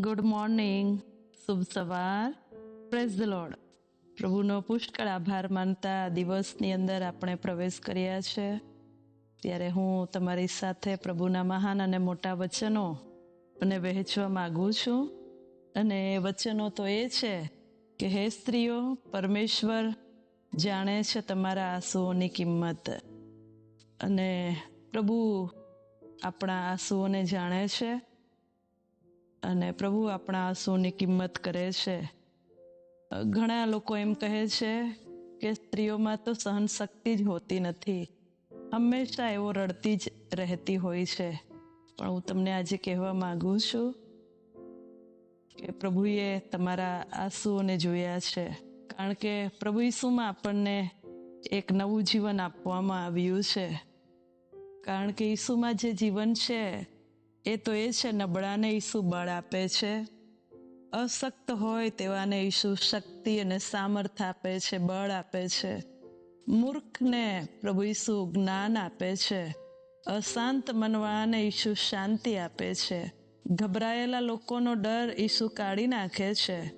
Good morning શુભ સવાર praise the lord પ્રભુનો પુષ્કળ આભાર માનતા દિવસની અંદર આપણે પ્રવેશ કર્યા છે. ત્યારે હું તમારી સાથે પ્રભુના મહાન અને મોટા વચનો અને વહેંચવા માગું છું. અને વચનો તો એ છે કે હે સ્ત્રીઓ, પરમેશ્વર જાણે છે તમારા આંસુઓની કિંમત. અને પ્રભુ આપણા આંસુઓને જાણે છે. અને પ્રભુ આપણા આંસુની કિંમત કરે છે. ઘણા લોકો એમ કહે છે કે સ્ત્રીઓમાં તો સહન શક્તિ જ હોતી નથી. હંમેશા એવો રડતી જ રહેતી હોય છે. પણ હું તમને આજે કહેવા માંગુ છું કે પ્રભુએ તમારા આંસુઓને જોયા છે. કારણ કે પ્રભુ ઈસુમાં આપણને એક નવું જીવન આપવામાં આવ્યું છે. કારણ કે ઈસુમાં જે જીવન છે એ તો એ છે, નબળાને ઈસુ બળ આપે છે. અશક્ત હોય તેવાને ઈસુ શક્તિ અને સામર્થ્ય આપે છે, બળ આપે છે. મૂર્ખને પ્રભુ ઈસુ જ્ઞાન આપે છે. અશાંત મનવાને ઈસુ શાંતિ આપે છે. ગભરાયેલા લોકોનો ડર ઈસુ કાઢી નાખે છે.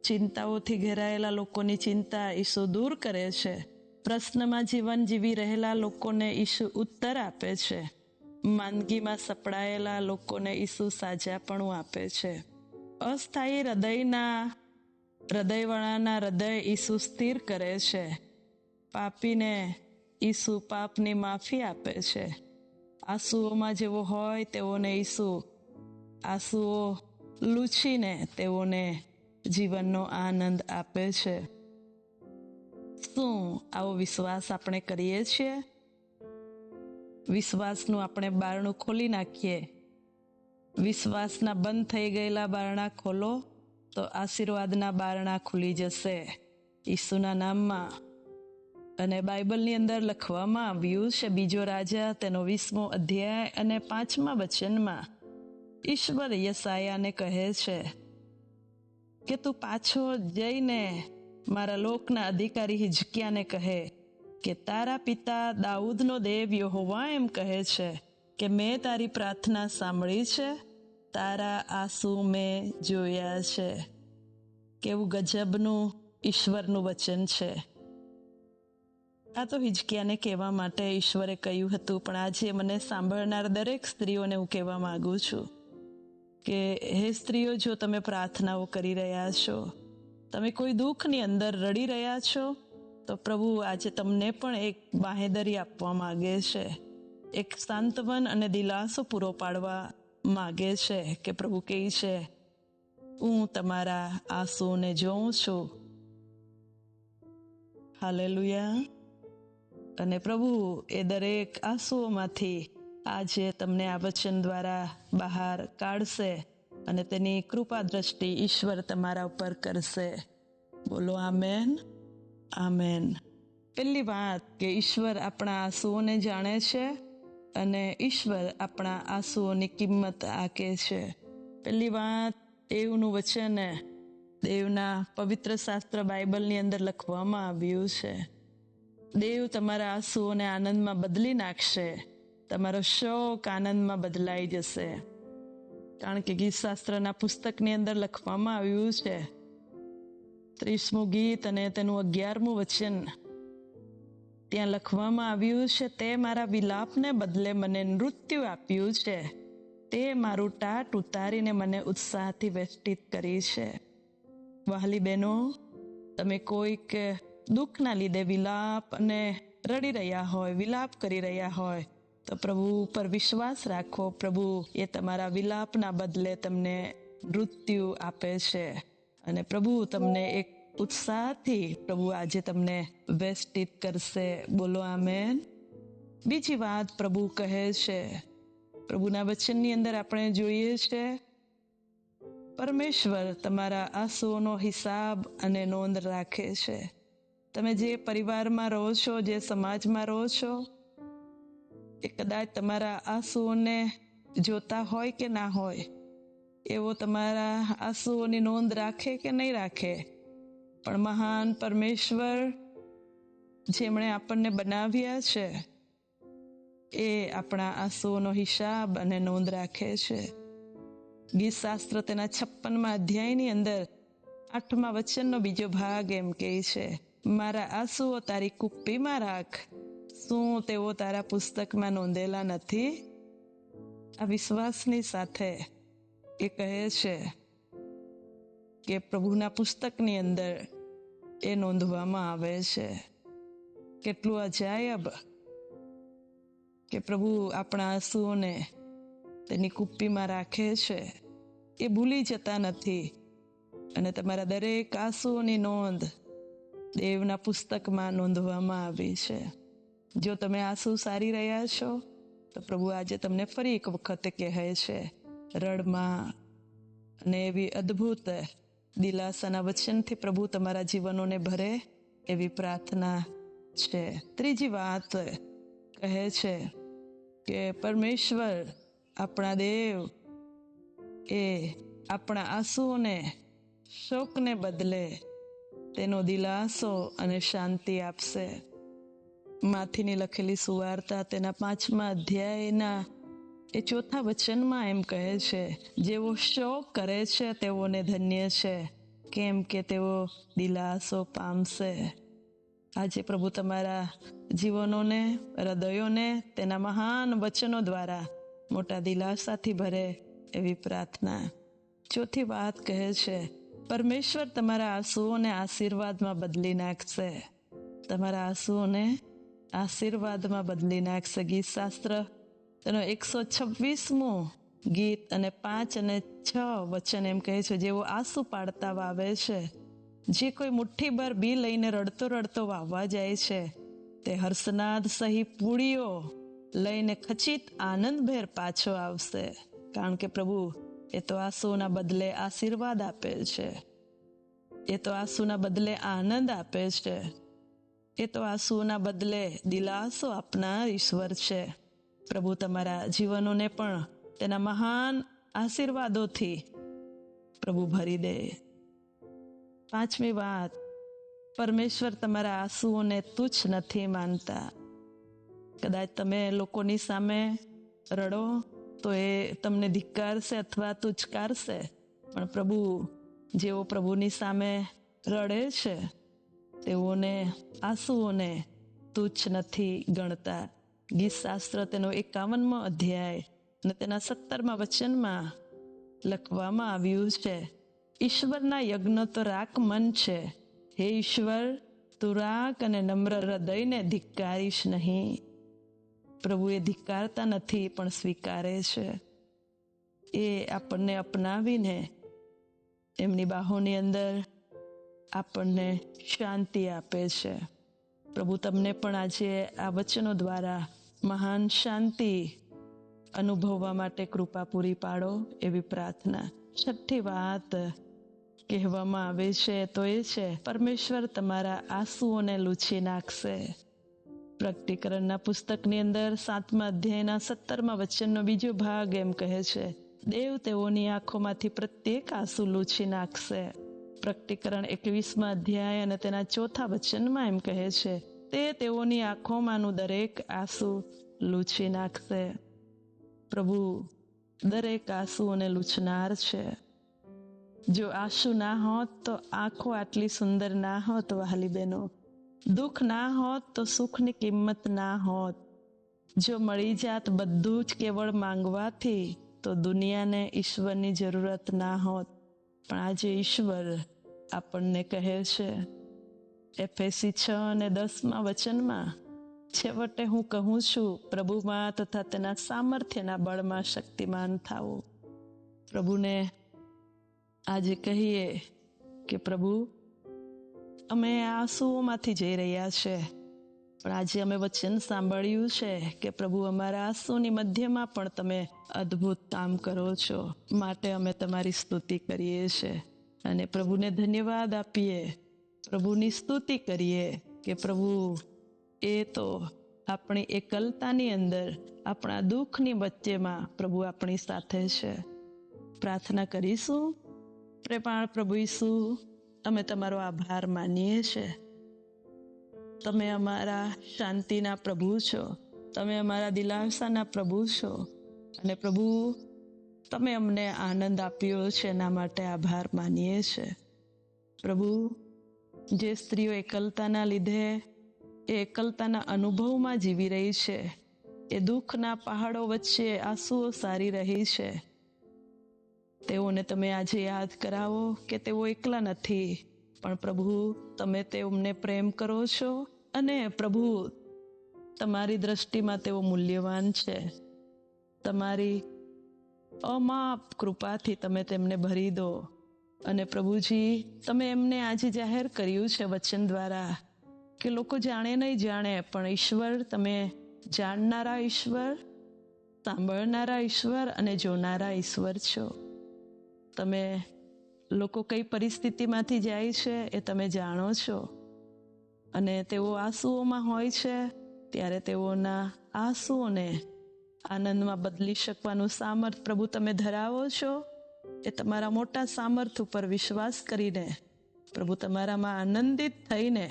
ચિંતાઓથી ઘેરાયેલા લોકોની ચિંતા ઈસુ દૂર કરે છે. પ્રશ્નમાં જીવન જીવી રહેલા લોકોને ઈસુ ઉત્તર આપે છે. માંદગીમાં સપડાયેલા લોકોને ઈસુ સાજાપણું આપે છે. અસ્થાયી હૃદયના, હૃદયવાળાના હૃદય ઈસુ સ્થિર કરે છે. પાપીને ઈસુ પાપની માફી આપે છે. આંસુઓમાં જેવો હોય તેઓને ઈસુ, આંસુઓ લૂછીને તેઓને જીવનનો આનંદ આપે છે. શું આવો વિશ્વાસ આપણે કરીએ છીએ? વિશ્વાસનું આપણે બારણું ખોલી નાખીએ. વિશ્વાસના બંધ થઈ ગયેલા બારણા ખોલો તો આશીર્વાદના બારણા ખુલી જશે. ઈસુના નામમાં. અને બાઇબલની અંદર લખવામાં આવ્યું છે, બીજો રાજા તેનો વીસમો અધ્યાય અને પાંચમા વચનમાં ઈશ્વર યસાયાને કહે છે, કે તું પાછો જઈને મારા લોકના અધિકારી હિજકિયાને કહે કે તારા પિતા દાઉદનો દેવ યહોવા એમ કહે છે કે મેં તારી પ્રાર્થના સાંભળી છે, તારા આંસુ મેં જોયા છે. કેવું ગજબનું, ઈશ્વરનું વચન છે. આ તો હિજકિયાને કહેવા માટે ઈશ્વરે કહ્યું હતું, પણ આજે મને સાંભળનાર દરેક સ્ત્રીઓને હું કહેવા માગું છું કે, હે સ્ત્રીઓ, જો તમે પ્રાર્થનાઓ કરી રહ્યા છો, તમે કોઈ દુઃખની અંદર રડી રહ્યા છો તો પ્રભુ, આજે તમને પણ એક બાહેદરી આપવા માગે છે. એક સાંત્વન અને દિલાસો પૂરો પાડવા માગે છે કે પ્રભુ કહે છે, હું તમારા આંસુને જોઉં છું. હાલેલુયા. અને પ્રભુ, એ દરેક આંસુઓમાંથી આજે તમને આ વચન દ્વારા બહાર કાઢશે અને તેની કૃપા દ્રષ્ટિ ઈશ્વર તમારા ઉપર કરશે. બોલો, આમેન. આમેન પહેલી વાત કે ઈશ્વર આપણા આંસુઓને જાણે છે અને ઈશ્વર આપણા આંસુઓની કિંમત આકે છે. પહેલી વાત, દેવનું વચન દેવના પવિત્ર શાસ્ત્ર બાઇબલની અંદર લખવામાં આવ્યું છે. દેવ તમારા આંસુઓને આનંદમાં બદલી નાખશે, તમારો શોક આનંદમાં બદલાઈ જશે. કારણ કે ગીત શાસ્ત્રના પુસ્તકની અંદર લખવામાં આવ્યું છે ત્રીસમું ગીત અને તેનું અગિયારમું વચન. ત્યાં લખવામાં આવ્યું છે, તે મારા વિલાપને બદલે મને નૃત્યુ આપ્યું છે. તે મારું ટાટ ઉતારીને મને ઉત્સાહથી વેષ્ટિત કરી છે. વહાલી બહેનો, તમે કોઈક દુઃખના લીધે વિલાપ અને રડી રહ્યા હોય, વિલાપ કરી રહ્યા હોય, તો પ્રભુ ઉપર વિશ્વાસ રાખો. પ્રભુ એ તમારા વિલાપના બદલે તમને મૃત્યુ આપે છે. અને પ્રભુ તમને એક ઉત્સાહથી પ્રભુ આજે તમને વેસ્ટિત કરશે. બોલો આમેન. બીજી વાત પ્રભુ કહે છે. પ્રભુના વચનની અંદર આપણે જોઈએ છે, પરમેશ્વર તમારા આંસુઓનો હિસાબ અને નોંધ રાખે છે. તમે જે પરિવારમાં રહો છો, જે સમાજમાં રહો છો, એ કદાચ તમારા આંસુઓને જોતા હોય કે ના હોય, એવો તમારા આંસુઓની નોંધ રાખે કે નહીં રાખે? પણ મહાન પરમેશ્વર જેમણે આપણને બનાવ્યા છે, એ આપણા આંસુઓનો હિસાબ અને નોંધ રાખે છે. ગીત શાસ્ત્ર તેના છપ્પનમાં અધ્યાયની અંદર આઠમા વચનનો બીજો ભાગ એમ કહે છે, મારા આંસુઓ તારી કુપ્પીમાં રાખ. શું તેઓ તારા પુસ્તકમાં નોંધેલા નથી? આ વિશ્વાસની સાથે એ કહે છે કે પ્રભુના પુસ્તકની અંદર એ નોંધવામાં આવે છે. કેટલું અજાયબ કે પ્રભુ આપણા આંસુઓને તેની કુપ્પીમાં રાખે છે. એ ભૂલી જતા નથી. અને તમારા દરેક આંસુઓની નોંધ દેવના પુસ્તકમાં નોંધવામાં આવી છે. જો તમે આંસુ સારી રહ્યા છો, તો પ્રભુ આજે તમને ફરી એક વખત કહે છે, રડમાં અને એવી અદ્ભુત દિલાસાના વચનથી પ્રભુ તમારા જીવનોને ભરે એવી પ્રાર્થના છે. ત્રીજી વાત કહે છે કે પરમેશ્વર આપણા દેવ એ આપણા આંસુઓને, શોકને બદલે તેનો દિલાસો અને શાંતિ આપશે. માથીની લખેલી સુવાર્તા તેના પાંચમા અધ્યાયના એ ચોથા વચનમાં એમ કહે છે, જેઓ શોક કરે છે, તેઓને ધન્ય છે. કેમ કે તેઓ દિલાસો પામશે. આજે પ્રભુ તમારા જીવનોને, હૃદયોને, તેના મહાન વચનો દ્વારા મોટા દિલાસાથી ભરે એવી પ્રાર્થના. ચોથી વાત કહે છે, પરમેશ્વર તમારા આંસુઓને આશીર્વાદમાં બદલી નાખશે. તમારા આંસુઓને આશીર્વાદમાં બદલી નાખશે. ગીત શાસ્ત્ર તેનો એકસો છવ્વીસમું ગીત અને પાંચ અને છ વચન એમ કહે છે જેવો આંસુ પાડતા વાવે છે. જે કોઈ મુઠ્ઠીભર બી લઈને રડતો રડતો વાવવા જાય છે, તે હર્ષનાદ સહી પૂળીઓ લઈને ખચિત આનંદભેર પાછો આવશે. કારણ કે પ્રભુ, એ તો આંસુના બદલે આશીર્વાદ આપે છે. એ તો આંસુના બદલે આનંદ આપે છે. એ તો આંસુના બદલે દિલાસો આપનાર ઈશ્વર છે. પ્રભુ તમારા જીવનોને પણ તેના મહાન આશીર્વાદોથી પ્રભુ ભરી દે. પાંચમી વાત, પરમેશ્વર તમારા આંસુઓને તુચ્છ નથી માનતા. કદાચ તમે લોકોની સામે રડો, તો એ તમને ધિક્કારશે અથવા તુચકારશે. પણ પ્રભુ, જેઓ પ્રભુની સામે રડે છે, તેઓને આંસુઓને તુચ્છ નથી ગણતા. ગીત શાસ્ત્ર તેનો એકાવનમો અધ્યાય અને તેના સત્તરમા વચનમાં લખવામાં આવ્યું છે, ઈશ્વરના યજ્ઞ તો રાક મન છે. હે ઈશ્વર, તું રાક અને નમ્ર હૃદયને ધિક્કારીશ નહીં. પ્રભુ એ ધિક્કારતા નથી, પણ સ્વીકારે છે. એ આપણને અપનાવીને, એમની બાહોની અંદર આપણને શાંતિ આપે છે. પ્રભુ, તમને પણ આજે આ વચનો દ્વારા મહાન શાંતિ અનુભવવા માટે કૃપા પૂરી પાડો એવી પ્રાર્થના. છઠ્ઠી વાત કહેવામાં આવે છે તો એ છે, પરમેશ્વર તમારા આંસુઓને લૂછી નાખશે. પ્રકટીકરણના પુસ્તકની અંદર સાતમા અધ્યાયના સત્તરમા વચનનો બીજો ભાગ એમ કહે છે, દેવ તેઓની આંખોમાંથી પ્રત્યેક આંસુ લૂછી નાખશે. પ્રકટીકરણ એકવીસમાં અધ્યાય અને તેના ચોથા વચનમાં એમ કહે છે, તે તેઓની આંખોમાંનું દરેક આંસુ લૂછી નાખશે. પ્રભુ, દરેક આંસુઓને લૂછનાર છે. જો આંસુ ના હોત તો આંખો આટલી સુંદર ના હોત વહાલી બહેનો દુઃખ ના હોત તો સુખની કિંમત ના હોત. જો મળી જાત બધું જ કેવળ માંગવાથી, તો દુનિયાને ઈશ્વરની જરૂરત ના હોત. પણ આજે ઈશ્વર આપણને કહે છે, એફએસી છ અને દસમાં વચનમાં, છેવટે હું કહું છું, પ્રભુમાં તથા તેના સામર્થ્યના બળમાં શક્તિમાન થાવું પ્રભુને આજે કહીએ કે, પ્રભુ, અમે આંસુઓમાંથી જઈ રહ્યા છે, પણ આજે અમે વચન સાંભળ્યું છે કે, પ્રભુ, અમારા આંસુની મધ્યમાં પણ તમે અદ્ભુત કામ કરો છો. માટે અમે તમારી સ્તુતિ કરીએ છીએ. અને પ્રભુને ધન્યવાદ આપીએ. પ્રભુની સ્તુતિ કરીએ કે પ્રભુ, એ તો આપણી એકલતાની અંદર, આપણા દુઃખની વચ્ચેમાં પ્રભુ આપણી સાથે છે. પ્રાર્થના કરીશું. પ્રેમાળ પ્રભુ ઈસુ, અમે તમારો આભાર માનીએ છીએ. તમે અમારા શાંતિના પ્રભુ છો. તમે અમારા દિલાસાના પ્રભુ છો. અને પ્રભુ તમે અમને આનંદ આપ્યો છે, એના માટે આભાર માનીએ છે. પ્રભુ, જે સ્ત્રીઓ એકલતાના લીધે, એ એકલતાના અનુભવમાં જીવી રહી છે, એ દુઃખના પહાડો વચ્ચે આંસુઓ સારી રહી છે. તેઓને તમે આજે યાદ કરાવો કે તેઓ એકલા નથી, પણ પ્રભુ, તમે તેમને પ્રેમ કરો છો અને પ્રભુ, તમારી દ્રષ્ટિમાં તેઓ મૂલ્યવાન છે. તમારી અમાપ કૃપાથી તમે તેમને ભરી દો. અને પ્રભુજી, તમે એમને આજે જાહેર કર્યું છે વચન દ્વારા કે લોકો જાણે નહીં જાણે, પણ ઈશ્વર તમે જાણનારા ઈશ્વર, સાંભળનારા ઈશ્વર અને જોનારા ઈશ્વર છો. તમે લોકો કઈ પરિસ્થિતિમાંથી જાય છે એ તમે જાણો છો. અને તેઓ આંસુઓમાં હોય છે, ત્યારે તેઓના આંસુઓને આનંદમાં બદલી શકવાનું સામર્થ પ્રભુ તમે ધરાવો છો, એ તમારા મોટા સામર્થ ઉપર વિશ્વાસ કરીને પ્રભુ તમારામાં આનંદિત થઈને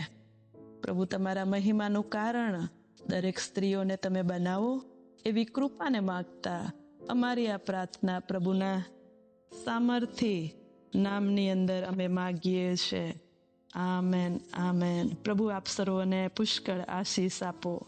પ્રભુ તમારા મહિમાનું કારણ દરેક સ્ત્રીઓને તમે બનાવો એવી કૃપાને માગતા અમારી આ પ્રાર્થના પ્રભુના સામર્થ્ય નામની અંદર અમે માગીએ છીએ આમેન આમેન. પ્રભુ આપ સર્વને પુષ્કળ આશીષ આપો.